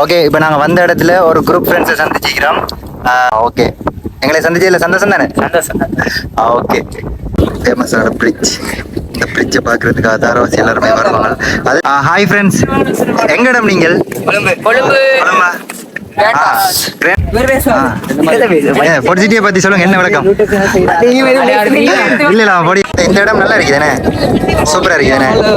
Okay இப்போ நாங்கள் வந்த இடத்துல ஒரு குரூப் ஃப்ரெண்ட்ஸை சந்திச்சிக்கிறோம். ஓகே எங்களை சந்திச்சதுல சந்தோஷம் தானே? சந்தோஷம். ஓகே ஃபேமஸான பிரிட்ஜ் இந்த பிரிட்ஜை பார்க்கறதுக்கு அதாரவாசி எல்லாருமே வருவாங்க. அது ஹாய் ஃப்ரெண்ட்ஸ் எங்கடம் நீங்கள்? பொடிச்சிட்டியை பத்தி சொல்லுங்க என்ன விளக்கம்? இல்ல இல்ல பொடி. இந்த இடம் நல்லா இருக்குது தானே சூப்பரா இருக்குது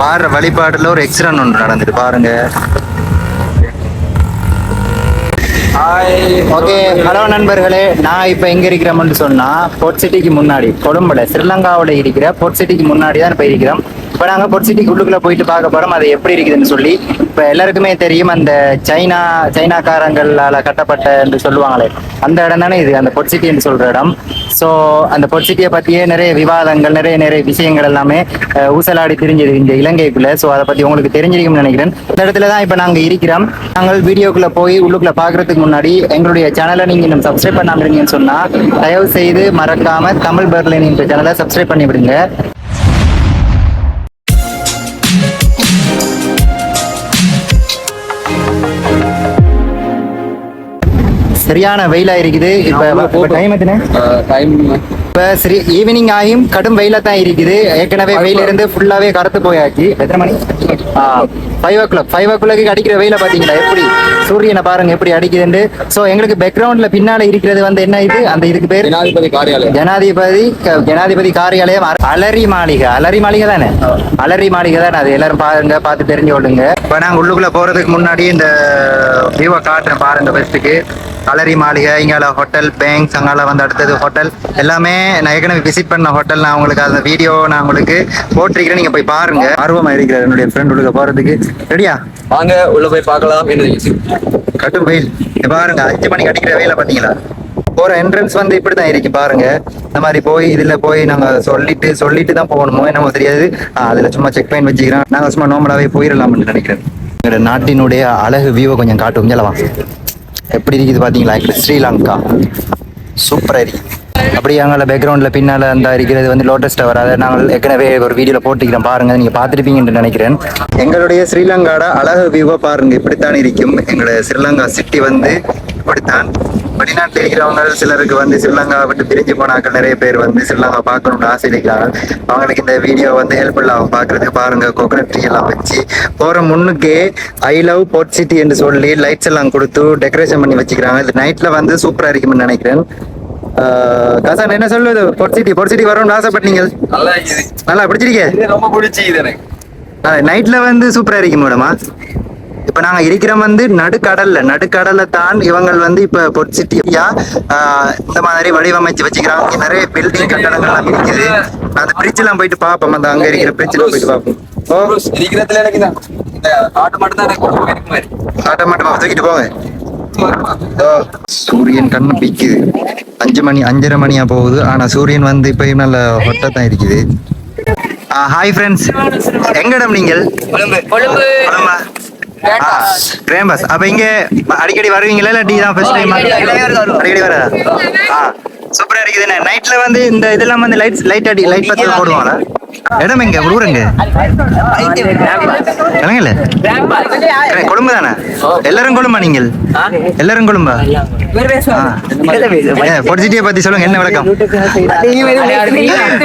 பாடுற வழிபாடுல ஒரு எக்ஸ்ரன் ஒன்று நடந்துட்டு பாருங்க. ஓகே ஹலோ நண்பர்களே. நான் இப்போ எங்க இருக்கிறோம்னு சொன்னா போர்ட் சிட்டிக்கு முன்னாடி கொழும்புல ஸ்ரீலங்காவோட இருக்கிற போர்ட் சிட்டிக்கு முன்னாடி தான் இப்போ இருக்கிறோம். இப்போ நாங்கள் பொட் சிட்டிக்கு போயிட்டு பார்க்க போறோம். அது எப்படி இருக்குதுன்னு சொல்லி இப்போ எல்லாருக்குமே தெரியும். அந்த சைனா சைனாக்காரங்களால் கட்டப்பட்ட என்று சொல்லுவாங்களே. அந்த இடம் தானே இது அந்த பொட் சிட்டின்னு சொல்ற இடம். ஸோ அந்த பொட் சிட்டியை பற்றியே நிறைய விவாதங்கள் நிறைய நிறைய விஷயங்கள் எல்லாமே ஊசலாடி தெரிஞ்சது இந்த இலங்கைக்குள்ள. ஸோ அதை பற்றி உங்களுக்கு தெரிஞ்சிருக்கும்னு நினைக்கிறேன். இந்த இடத்துல தான் இப்போ நாங்கள் இருக்கிறோம். நாங்கள் வீடியோக்குள்ள போய் உள்ளுக்குள்ள பார்க்கறதுக்கு முன்னாடி எங்களுடைய சேனலை நீங்கள் இன்னும் சப்ஸ்கிரைப் பண்ணாமல் இருந்தீங்கன்னு சொன்னால் தயவு செய்து மறக்காம தமிழ் பெர்லின் என்ற சேனலை சப்ஸ்கிரைப் பண்ணி விடுங்க சரியான வெயிலா இருக்குது இப்ப டைம் டைம் இப்ப சரி ஈவினிங் ஆகியும் கடும் வெயில தான் இருக்குது. ஏற்கனவே வெயில இருந்து ஃபுல்லாவே கருத்து போயாச்சு. எத்தனை மணி? Five o'clock five o'clock அடிக்கிற வெயில பாத்தீங்களா? எப்படி? சூரியனை பாருங்க எப்படி அடிக்குதுன்னு. சோ எங்களுக்கு பேக்ரவுண்ட்ல பின்னால இருக்கிறது வந்து என்ன இது? அந்த இதுக்கு பேர் ஜனாதிபதி காரியாலயம். ஜனாதிபதி காரியாலயம் அலரி மாளிகை. அலரி மாளிகை தானே? அலரி மாளிகை தானே அது? எல்லாரும் பாருங்க பார்த்து தெரிஞ்சு கொள்ளுங்க இப்ப நாங்க உள்ளுக்குள்ள போறதுக்கு முன்னாடி இந்த வியூவை காட்டுறேன் பாருங்க ஃபர்ஸ்ட்டுக்கு அலரி மாளிகை இங்கால ஹோட்டல் பேங்க்ஸ் அங்கால வந்து அடுத்தது ஹோட்டல் எல்லாமே நான் ஏற்கனவே விசிட் பண்ண ஹோட்டல் நான் உங்களுக்கு அந்த வீடியோ நான் உங்களுக்கு போட்டிருக்கிறேன். நீங்க போய் பாருங்க. ஆர்வமா இருக்கிற என்னுடைய ஃப்ரெண்ட் உள்ள போறதுக்கு. ரெடியா வாங்க உள்ள போய் பார்க்கலாம் கட்டும் வெயில். பாருங்க அஞ்சு மணிக்கு அடிக்கிற வெயில பாத்தீங்களா? போற என்ட்ரன்ஸ் வந்து இப்படிதான் இருக்கு பாருங்க. இந்த மாதிரி போய் இதுல போய் நாங்க சொல்லிட்டு சொல்லிட்டு தான் போகணுமோ என்னமோ தெரியாது. அதுல சும்மா செக் பாயிண்ட் வச்சுக்கிறோம் நாங்க சும்மா நார்மலாவே போயிடலாம்னு நினைக்கிறேன். நாட்டினுடைய அழகு வியூவை கொஞ்சம் காட்டும். சொல்லவா எப்படி இருக்குது பார்த்தீங்களா? இங்கே ஸ்ரீலங்கா. சூப்பரா இருக்கு அப்படி அங்கே பேக்ரவுண்டில் பின்னால் அந்த இருக்கிறது வந்து லோட்டஸ் டவர் அதை நாங்கள் ஏற்கனவே ஒரு வீடியோவில் போட்டுக்கிறோம் பாருங்கள் நீங்கள் பார்த்துருப்பீங்கன்னு நினைக்கிறேன். எங்களுடைய ஸ்ரீலங்காட அழகு வியூவை பாருங்கள் இப்படித்தான் இருக்கும். எங்களோட ஸ்ரீலங்கா சிட்டி வந்து இப்படித்தான் வெளிநாட்டில் இருக்கிறவங்க சிலருக்கு வந்து ஸ்ரீலங்கா விட்டு பிரிஞ்சு போனாக்கள் நிறைய பேர் வந்து ஸ்ரீலங்கா பார்க்கணும்னு ஆசை இருக்கிறாங்க அவங்களுக்கு இந்த வீடியோ வந்து ஹெல்ப்ஃபுல் ஆகும் பார்க்கறதுக்கு பாருங்க. கோகனட் ட்ரீ எல்லாம் வச்சு போற முன்னுக்கே ஐ லவ் போர்ட் சிட்டி என்று சொல்லி லைட்ஸ் எல்லாம் கொடுத்து டெக்கரேஷன் பண்ணி வச்சுக்கிறாங்க. இது நைட்ல வந்து சூப்பரா இருக்கும்னு நினைக்கிறேன். கசான் என்ன சொல்லுது? போர்ட் சிட்டி போர்ட் சிட்டி வரணும்னு ஆசைப்பட்டீங்க? நல்லா இருக்குது. நல்லா பிடிச்சிருக்கே? இது ரொம்ப எனக்கு. நைட்ல வந்து சூப்பரா இருக்கு மேடமா இப்ப நாங்க இருக்கிற வந்து நடுக்கடல்ல நடுக்கடல்ல தான் இவங்க வந்து இப்ப பொட் சிட்டியா இந்த மாதிரி வடிவமைச்சு வச்சுக்கிறாங்க. நிறைய பில்டிங் கட்டடங்கள் எல்லாம் இருக்குது. அந்த பிரிட்ஜ் எல்லாம் போயிட்டு பாப்போம் அந்த அங்க இருக்கிற பிரிட்ஜ் எல்லாம் போயிட்டு பாப்போம் இருக்கிறதுல எனக்கு ஆட்டு மட்டும் தூக்கிட்டு போங்க. சூரியன் கண்ணு பிக்குது அஞ்சு மணி அஞ்சரை மணியா போகுது. ஆனா சூரியன் வந்து இப்பயும் நல்ல ஹொட்டா தான் இருக்குது. ஹாய் ஃப்ரெண்ட்ஸ் எங்கடம் நீங்கள்? கொழும்பு. கிரேம்பஸ் அப்ப இங்க அடிக்கடி வருவீங்களா இல்ல டீ தான் ஃபர்ஸ்ட் டைம் அடிக்கடி வர ஆ. சூப்பரா இருக்குது நைட்ல வந்து இந்த இதெல்லாம் வந்து லைட் லைட் அடி லைட் பத்தி போடுவாங்களா? இடம் எங்க? ஊர் எங்க? இளங்கல கொழும்பு தானே? எல்லாரும் கொழும்பா நீங்கள்? எல்லாரும் கொழும்பா? பொடிச்சிட்டியை பத்தி சொல்லுங்க என்ன விளக்கம்?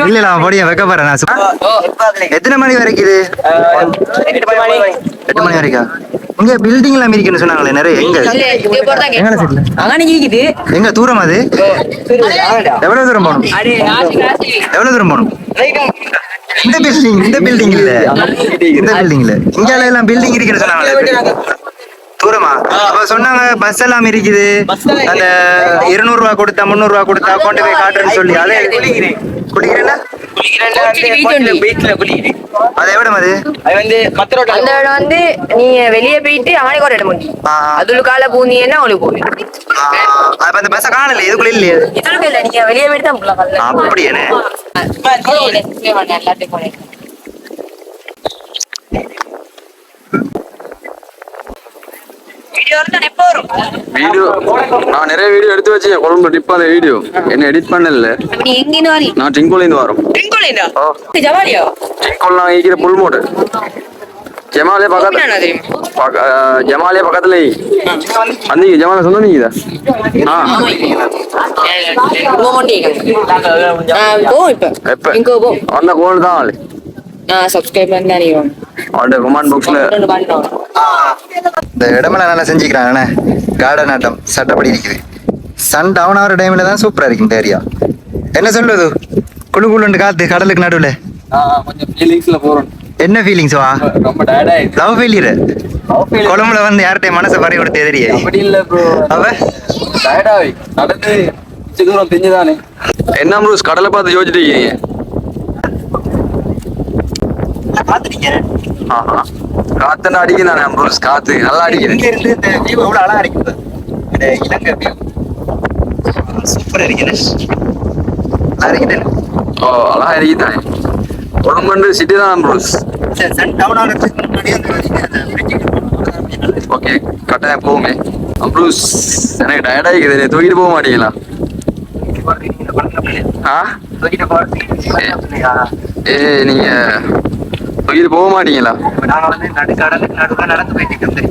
இல்ல இல்ல பொடியா வைக்க போறேன் நான் எத்தனை மணி வரைக்கும் இது? எட்டு மணி. வரைக்கும் இங்க பில்டிங் எல்லாம் இருக்குன்னு சொன்னாங்களே நிறைய. எங்க? எங்க சைட்ல எங்க தூரம் அது? எவ்வளவு தூரம் போகணும்? எவ்வளவு தூரம் போகணும்? இந்த பில்டிங் இந்த பில்டிங் இல்ல இந்த பில்டிங் இல்ல இங்கால எல்லாம் பில்டிங் இருக்குன்னு சொன்னாங்களே தூரமா அப்ப சொன்னாங்க பஸ் எல்லாம் இருக்குது அந்த இருநூறு ரூபா கொடுத்தா முந்நூறு ரூபா கொடுத்தா கொண்டு போய் காட்டுறேன்னு சொல்லி அதே அது வந்து மத்த ரோட்ல அந்த இடம் வந்து நீங்க வெளியே போயிட்டு அவனுக்கு ஒரு இடம். அதுக்கால பூந்தீங்கன்னா அவளுக்கு போகும் அப்ப அந்த பஸ் காணல இதுக்குள்ள இல்லையே அது. இதுக்கு இல்ல நீங்க வெளியே போயிட்டு தான் போகலாம் வரல. வீடியோ இருந்தா வீடியோ நான் நிறைய வீடியோ எடுத்து வச்சேன் கொழும்பு டிப் அந்த வீடியோ. என்ன எடிட் பண்ணல. நீ எங்கிருந்து வரீ நான் டிங்கோலேருந்து வரோம். பெங்கோலிண்டா ஓ. ஜவாலியா? டிங்கோல் நான் ஈக்கிற புல்மோடு ஜமாலே பக்கத்துல என்ன தெரியுமா? பக்க- அஹ், ஜமாலே பக்கத்துல வந்தீங்க ஜமால சொந்த நீங்க மாட்டேங்க போ இப்ப. எப்ப? இங்க போ. அந்த கோல் தான் சப்ஸ்கிரைப் பண்ணா நீ அவட கமெண்ட் பாக்ஸ்ல இந்த இடமெல்லாம் நல்லா செஞ்சுக்கிறாங்க கார்டன் ஆட்டம் சட்டப்படி இருக்குது சன் டவுன் ஆகிற டைம்ல தான் சூப்பரா இருக்கும் இந்த ஏரியா என்ன சொல்லுது குழு குழுண்டு காத்து கடலுக்கு நடுவுல. கொஞ்சம் ஃபீலிங்ஸ்ல போறோம். என்ன ஃபீலிங்ஸ் வா? ரொம்ப டயர்ட் லவ் ஃபெயிலியர் கொழம்புல வந்து யார்கிட்ட மனசை பறி கொடுத்து எதிரியே. அப்படி இல்ல ப்ரோ அவ? டயர்ட் நடந்து தூரம் தெரிஞ்சுதானே என்ன ப்ரூஸ் கடலை பார்த்து யோசிச்சுட்டு இருக்கீங்க. ஆஹா. காத்துன்னு அடிக்குதானே ப்ரூஸ் காத்து நல்லா அடிக்குது. இங்க இருந்து இந்த வியூ எவ்வளவு அழகா இருக்குது இந்த இலங்கை வியூ சூப்பரா இருக்குது நல்லா ஓ அழகா இருக்குதானே கொழும்பு சிட்டி தான் ப்ரூஸ் சன் டவுன் ஆகிறதுக்கு முன்னாடி அந்த ஓகே கட்டாயம் போவோமே ப்ரூஸ் எனக்கு டயர்ட் ஆகிக்குது தூக்கிட்டு போக மாட்டீங்களா? ஆ? ஏ நீங்க தூக்கிட்டு போக மாட்டீங்களா? நாங்க வந்து நடுக்கடலுக்கு நடுக்க நடந்து போயிட்டு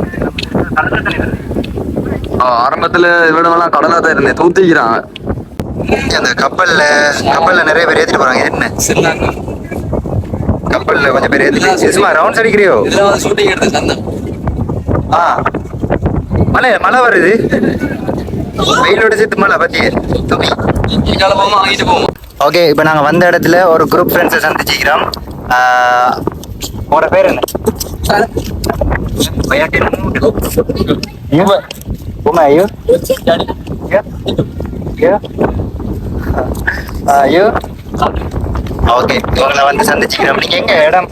ஆ, ஆரம்பத்துல இவ்வளவுலாம் கடலா தான் இருந்தேன் தூத்திக்கிறாங்க. அந்த கப்பல்ல கப்பல்ல நிறைய பேர் ஏத்திட்டு போறாங்க. இது என்ன? சின்னாங்க கப்பல்ல கொஞ்சம் பேர் ஏத்திட்டு சும்மா ரவுண்ட்ஸ் அடிக்கிறியோ? ஷூட்டிங் எடுத்த சந்தம் ஆ. மழை மழை வருது. வெயிலோட சேர்த்து மழை பத்தியே. துணி இங்கால போமா வாங்கிட்டு போவோம்? ஓகே இப்போ நாங்கள் வந்த இடத்துல ஒரு குரூப் ஃப்ரெண்ட்ஸை சந்திச்சிக்கிறோம். உங்களோட பேர் என்ன? உமா ஐயோ ஐயோ ஓகே உங்களை வந்து சந்திச்சுக்கிறோம். நீங்க எங்க இடம்?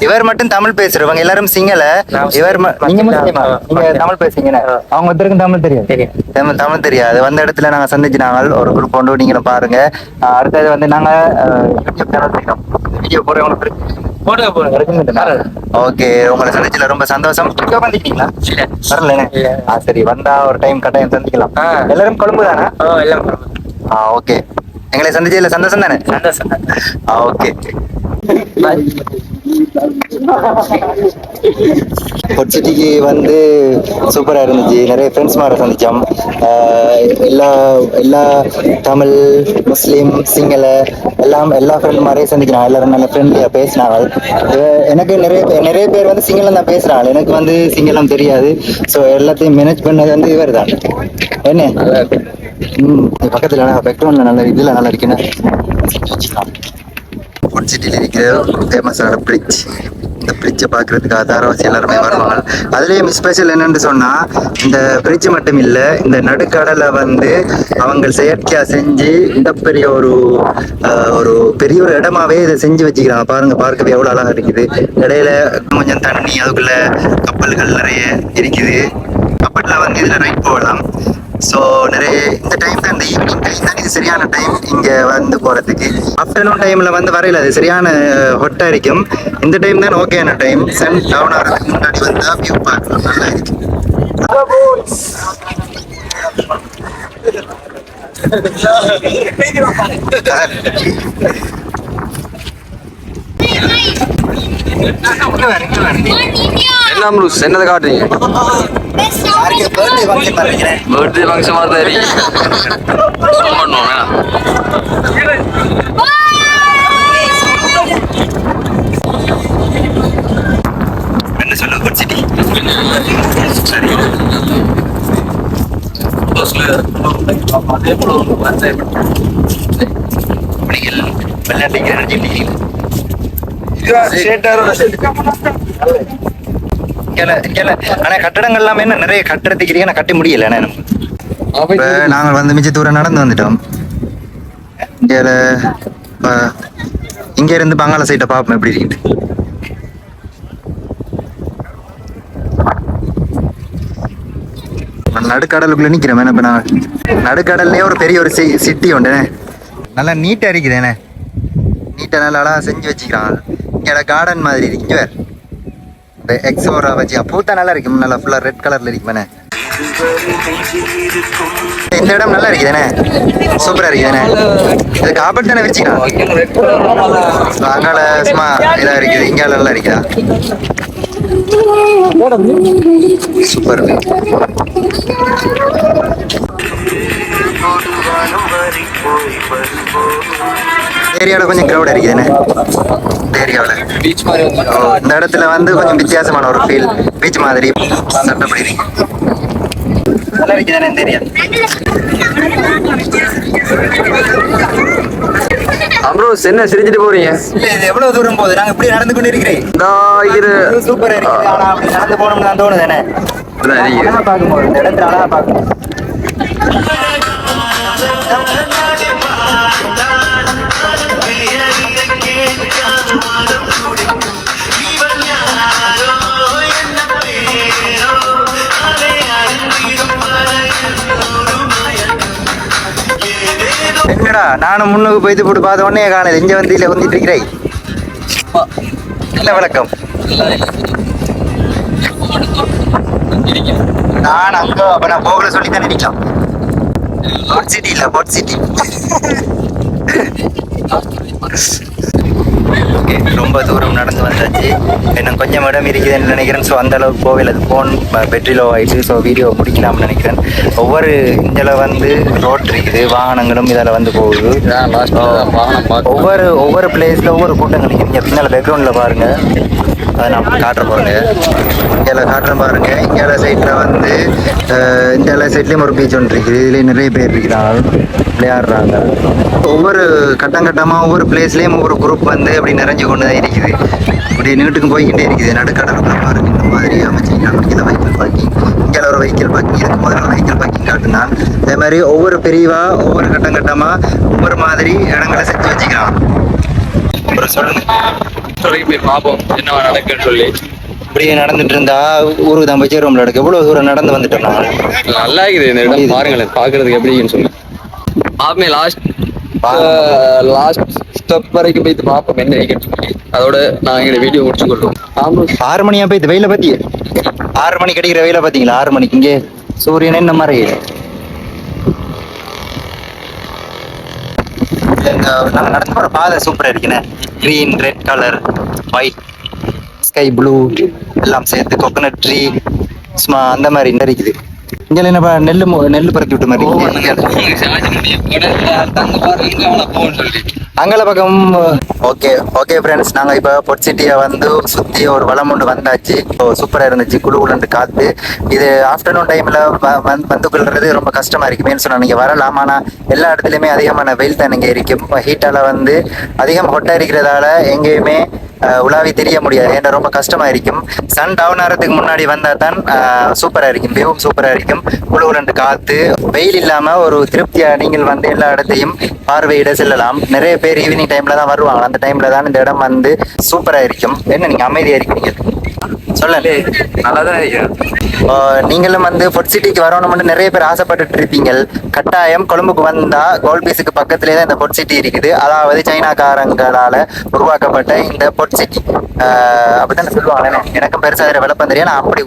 இவர் மட்டும் தமிழ் பேசுறவங்க எல்லாரும் சிங்கள. இவர் ம- நீங்க முஸ்லீமா நீங்க தமிழ் பேசுறீங்க. அவங்க ஒருத்தருக்கும் தமிழ் தெரியும் தெரியும். தமிழ் தெரியாது. வந்த இடத்துல நாங்க சந்திச்சு நாங்கள் ஒரு குரூப் கொண்டு நீங்களும் பாருங்க. அடுத்தது வந்து நாங்க யூடியூப் சேனல் செய்யறோம் வீடியோ போடுறவங்களுக்கு ஓகே உங்களை சந்திச்சுல ரொம்ப சந்தோஷம். வந்துட்டீங்களா? வரல சரி வந்தா ஒரு டைம் கட்டாயம் சந்திக்கலாம். எல்லாரும் கொழும்பு. தானே ஆ ஓகே. எங்களை சந்திச்சதுல சந்தோஷம் தானே? சந்தோஷம். ஓகே கொச்சிட்டிக்கு வந்து சூப்பராக இருந்துச்சு. நிறைய ஃப்ரெண்ட்ஸ் மாதிரி சந்திச்சோம். ஆஹ் எல்லா எல்லா தமிழ் முஸ்லீம் சிங்கள எல்லாம் எல்லா ஃப்ரெண்ட் மாதிரியே சந்திக்கிறாங்க எல்லாரும் நல்ல ஃப்ரெண்ட்லியாக பேசினாங்க. எனக்கு நிறைய நிறைய பேர் வந்து சிங்களம் தான் பேசுகிறாங்க எனக்கு வந்து சிங்களம் தெரியாது. ஸோ எல்லாத்தையும் மேனேஜ் பண்ணது வந்து இவர் தான் என்ன பக்கத்தில் பேக்ரவுண்டில் நல்ல இதுல நல்லா இருக்குன்னு ஃபுட் சிட்டியில் இருக்கிற ஃபேமஸான பிரிட்ஜ் இந்த பிரிட்ஜை பார்க்கறதுக்காக தாராவாசி எல்லாருமே வருவாங்க. அதுலேயும் ஸ்பெஷல் என்னன்னு சொன்னால் இந்த பிரிட்ஜ் மட்டும் இல்லை இந்த நடுக்கடலை வந்து அவங்க செயற்கையாக செஞ்சு இந்த பெரிய ஒரு ஒரு பெரிய ஒரு இடமாவே இதை செஞ்சு வச்சுக்கிறாங்க. பாருங்க பார்க்கவே எவ்வளோ அழகாக இருக்குது. இடையில கொஞ்சம் தண்ணி அதுக்குள்ள கப்பல்கள் நிறைய இருக்குது. கப்பலில் வந்து இதில் ரைட் போகலாம். ஸோ நிறைய இந்த டைம் தான் இந்த ஈவினிங் டைம் தான் இது சரியான டைம் இங்கே வந்து போகிறதுக்கு ஆஃப்டர்நூன் டைமில் வந்து வரையில அது சரியான ஹொட்டாக இருக்கும். இந்த டைம் தான் ஓகேயான டைம் சன் டவுன் ஆகிறதுக்கு முன்னாடி வந்தால் வியூ பார்க்கலாம் நல்லா இருக்கு. என்ன ப்ரூஸ் என்னதை காட்டுறீங்க? பர்த்டே ஃபங்க்ஷன் பர்த்டே ஃபங்க்ஷன் மாதிரி தான் இருக்கு பண்ணுவோம். வேணாம். என்ன சொல்ல குடிச்சிட்டி சரி. நீங்கள் விளையாட்டீங்க நினைச்சிட்டீங்க இங்கல ஆனா கட்டடங்கள் எல்லாமே என்ன நிறைய கட்டடத்துக்கு நான் கட்ட முடியல நாங்கள் வந்து மிச்ச தூரம் நடந்து வந்துட்டோம். இங்கே இங்க இருந்து பங்காள சைட்டை பார்ப்போம் எப்படி இருக்குது நான் நடுக்கடலுக்குள்ள நிக்கிறேன் என்ன இப்ப நான் நடுக்கடல்லே ஒரு பெரிய ஒரு சிட்டி உண்டு நல்லா நீட்டா இருக்குதுண்ணே நீட்டா நல்லா செஞ்சு வச்சுக்கிறான். இங்க கார்டன் மாதிரி இருக்கு இங்க வேற இந்த எக்ஸோரா வச்சு பூத்தா நல்லா இருக்கும் நல்லா ஃபுல்லா ரெட் கலர்ல இருக்குமே இந்த இடம் நல்லா இருக்குதானே சூப்பரா இருக்குதானே இது காப்பட் தானே வச்சுக்கலாம் அங்கால சும்மா இதா இருக்குது இங்கால நல்லா இருக்குதா? சூப்பர் ஏரியாவில் கொஞ்சம் க்ரௌட் இருக்குதுண்ணே இந்த ஏரியாவில் பீச் மாதிரி வந்து இந்த இடத்துல வந்து கொஞ்சம் வித்தியாசமான ஒரு ஃபீல் பீச் மாதிரி. சட்டப்படி நல்லா இருக்குதானே இந்த ஏரியா அப்புறம் என்ன சிரிச்சிட்டு போறீங்க? இது எவ்வளவு தூரம் போகுது? நாங்க இப்படி நடந்து கொண்டு இருக்கிறேன். இது சூப்பரா இருக்கு ஆனா அப்படி நடந்து போனோம்னு தோணுது தானே இதான் இருக்கு. அழகா பார்க்கும்போது இந்த இடத்துல அழகா பார்க்கணும் நானும் முன்னுக்கு போயிட்டு போட்டு பார்த்த உடனே காணல இங்கே வந்து இல்ல வந்துட்டு இருக்கிறேன். என்ன வணக்கம் நான் அங்க அப்ப நான் போகல சொல்லி தான் நினைக்கலாம் போட் சிட்டி இல்ல போர்ட் சிட்டி ஓகே ரொம்ப தூரம் நடந்து வந்தாச்சு. இன்னும் கொஞ்சம் இடம் இருக்குதுன்னு நினைக்கிறேன். ஸோ அந்த அளவுக்கு போகல. அது ஃபோன் பேட்டரி லோ ஆயிடுச்சு. ஸோ வீடியோ முடிக்கலாம்னு நினைக்கிறேன். ஒவ்வொரு இதில் வந்து ரோட் இருக்குது. வாகனங்களும் இதில் வந்து போகுது. ஒவ்வொரு ஒவ்வொரு பிளேஸ்ல ஒவ்வொரு கூட்டங்கள் இங்கே பின்னால் பேக்ரவுண்டில் பாருங்க. அதை நான் காட்டுற பாருங்க. இங்கே காட்டுறேன் பாருங்க. இங்கே சைட்டில் வந்து இந்த சைட்லேயும் ஒரு பீச் ஒன்று இருக்குது. இதுலேயும் நிறைய பேர் இருக்கிறாங்க. விளையாடுறாங்க. ஒவ்வொரு கட்டம் கட்டமாக ஒவ்வொரு பிளேஸ்லேயும் ஒவ்வொரு குரூப் வந்து அப்படி நிறைஞ்சு கொண்டு தான் இருக்குது. இப்படி நீட்டுக்கும் போய்கிட்டே இருக்குது. நடுக்கடலுக்குள்ள பாருங்க. இந்த மாதிரி அமைச்சிருக்காங்க. இங்கே வைக்கல் பார்க்கிங் இங்கே ஒரு வெஹிக்கிள் பார்க்கிங் இதுக்கு முதல்ல வெஹிக்கிள் பார்க்கிங் காட்டுனான் அதே மாதிரி ஒவ்வொரு பிரிவா ஒவ்வொரு கட்டம் கட்டமாக ஒவ்வொரு மாதிரி இடங்களை செஞ்சு வச்சுக்கிறான் அப்புறம் போய் பார்ப்போம் என்ன நடக்குன்னு சொல்லி. இப்படியே நடந்துட்டு இருந்தா ஊருக்கு தான் போய் சேருவோம்ல எடுக்க எவ்வளவு தூரம் நடந்து வந்துட்டோம் நாங்க நல்லா இருக்குது இந்த இடம் பாருங்களேன் பாக்குறதுக்கு எப்படி இருக்குன்னு சொல்லி. பாப்பமே லாஸ்ட் லாஸ்ட் ஸ்டெப் வரைக்கும் போய் பார்ப்போம் என்ன சொல்லி. அதோட நான் எங்க வீடியோ முடிச்சு கொள்றோம் ஆறு மணியா போய் வெயில பத்தி ஆறு மணி கிடைக்கிற வெயில பாத்தீங்களா? ஆறு மணிக்கு இங்கே சூரியன் என்ன மாதிரி? நாங்க நடந்து போற பாதை சூப்பரா இருக்குண்ணே green red colour white sky blue எல்லாம் சேர்த்து கோகனட் ட்ரீ சும்மா அந்த மாதிரி இந்த இருக்குது. இங்க என்னப்பா நெல்லு மு- நெல்லு பறக்கி விட்ட மாதிரி. அங்கல பக்கம் ஓகே ஓகே ஃப்ரெண்ட்ஸ் நாங்கள் இப்போ பொட் சிட்டியை வந்து சுற்றி ஒரு வளம் ஒன்று வந்தாச்சு. சூப்பராக இருந்துச்சு. குழு குழுண்டு காற்று இது ஆஃப்டர்நூன் டைமில் வந்து கொள்றது ரொம்ப கஷ்டமாக இருக்கு. மீன் நீங்கள் நீங்க வரலாம். ஆனால் எல்லா இடத்துலையுமே அதிகமான வெயில் தான் இங்கே இருக்கும். ஹீட்டால் வந்து அதிகம் ஹொட்டா இருக்கிறதால எங்கேயுமே உலாவி தெரிய முடியாது. ஏன்னா ரொம்ப கஷ்டமாக இருக்கும். சன் டவுன் ஆகிறதுக்கு முன்னாடி வந்தால் தான் சூப்பராக இருக்கும். வியூவும் சூப்பராக இருக்கும். குழு குழுண்டு காற்று வெயில் இல்லாமல் ஒரு திருப்தியாக நீங்கள் வந்து எல்லா இடத்தையும் பார்வையிட செல்லலாம். நிறைய பேர் ஈவினிங் டைம்ல தான் வருவாங்க. அந்த டைம்ல தான் இந்த இடம் வந்து சூப்பரா இருக்கும். என்ன நீங்க அமைதியா இருக்கீங்க? சொல்ல நல்லா தான் நீங்களும் வந்து ஃபுட் சிட்டிக்கு வரணும்னு நிறைய பேர் ஆசைப்பட்டுட்டு இருப்பீங்க. கட்டாயம் கொழும்புக்கு வந்தா கோல் பீஸுக்கு பக்கத்துலேயே தான் இந்த பொட் சிட்டி இருக்குது. அதாவது சைனாக்காரங்களால உருவாக்கப்பட்ட இந்த பொட் சிட்டி அப்படித்தானே சொல்லுவாங்க எனக்கும் பெருசா அதில் விளப்பம் தெரியும் நான் அப்படி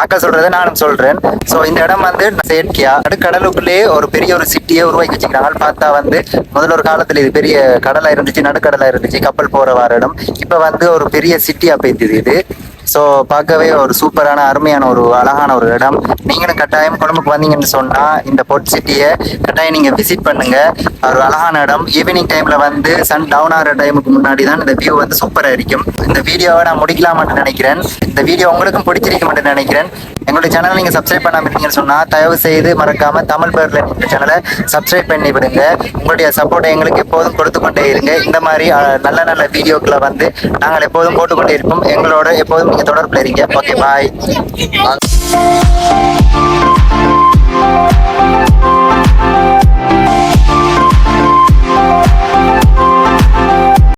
அக்கா சொல்றதை நானும் சொல்றேன். ஸோ இந்த இடம் வந்து செயற்கையா? நடுக்கடலுக்குள்ளேயே ஒரு பெரிய ஒரு சிட்டியை உருவாக்கி வச்சுக்கிறாங்க. பார்த்தா வந்து முதல்ல ஒரு காலத்துல இது பெரிய கடலா இருந்துச்சு நடுக்கடலா இருந்துச்சு கப்பல் போற வார இடம். இப்ப வந்து ஒரு பெரிய சிட்டியா போய்த்துது இது. ஸோ பார்க்கவே ஒரு சூப்பரான அருமையான ஒரு அழகான ஒரு இடம். நீங்களும் கட்டாயம் கொழம்புக்கு வந்தீங்கன்னு சொன்னால் இந்த பொட் சிட்டியை கட்டாயம் நீங்கள் விசிட் பண்ணுங்கள் ஒரு அழகான இடம். ஈவினிங் டைமில் வந்து சன் டவுன் ஆகிற டைமுக்கு முன்னாடி தான் இந்த வியூ வந்து சூப்பராக இருக்கும். இந்த வீடியோவை நான் முடிக்கலாமான்னு நினைக்கிறேன். இந்த வீடியோ உங்களுக்கும் பிடிச்சிருக்கும்னு நினைக்கிறேன். எங்களுடைய சேனலை நீங்கள் சப்ஸ்கிரைப் பண்ணாமல் இருந்தீங்கன்னு சொன்னால் தயவு செய்து மறக்காமல் தமிழ் பேரில் இந்த சேனலை சப்ஸ்கிரைப் பண்ணி விடுங்க. உங்களுடைய சப்போர்ட்டை எங்களுக்கு எப்போதும் கொடுத்து கொண்டே இருங்க. இந்த மாதிரி நல்ல நல்ல வீடியோக்களை வந்து நாங்கள் எப்போதும் போட்டுக்கொண்டே இருப்போம். எங்களோட எப்போதும் நீங்கள் தொடர்பில் இருங்க. Okay bye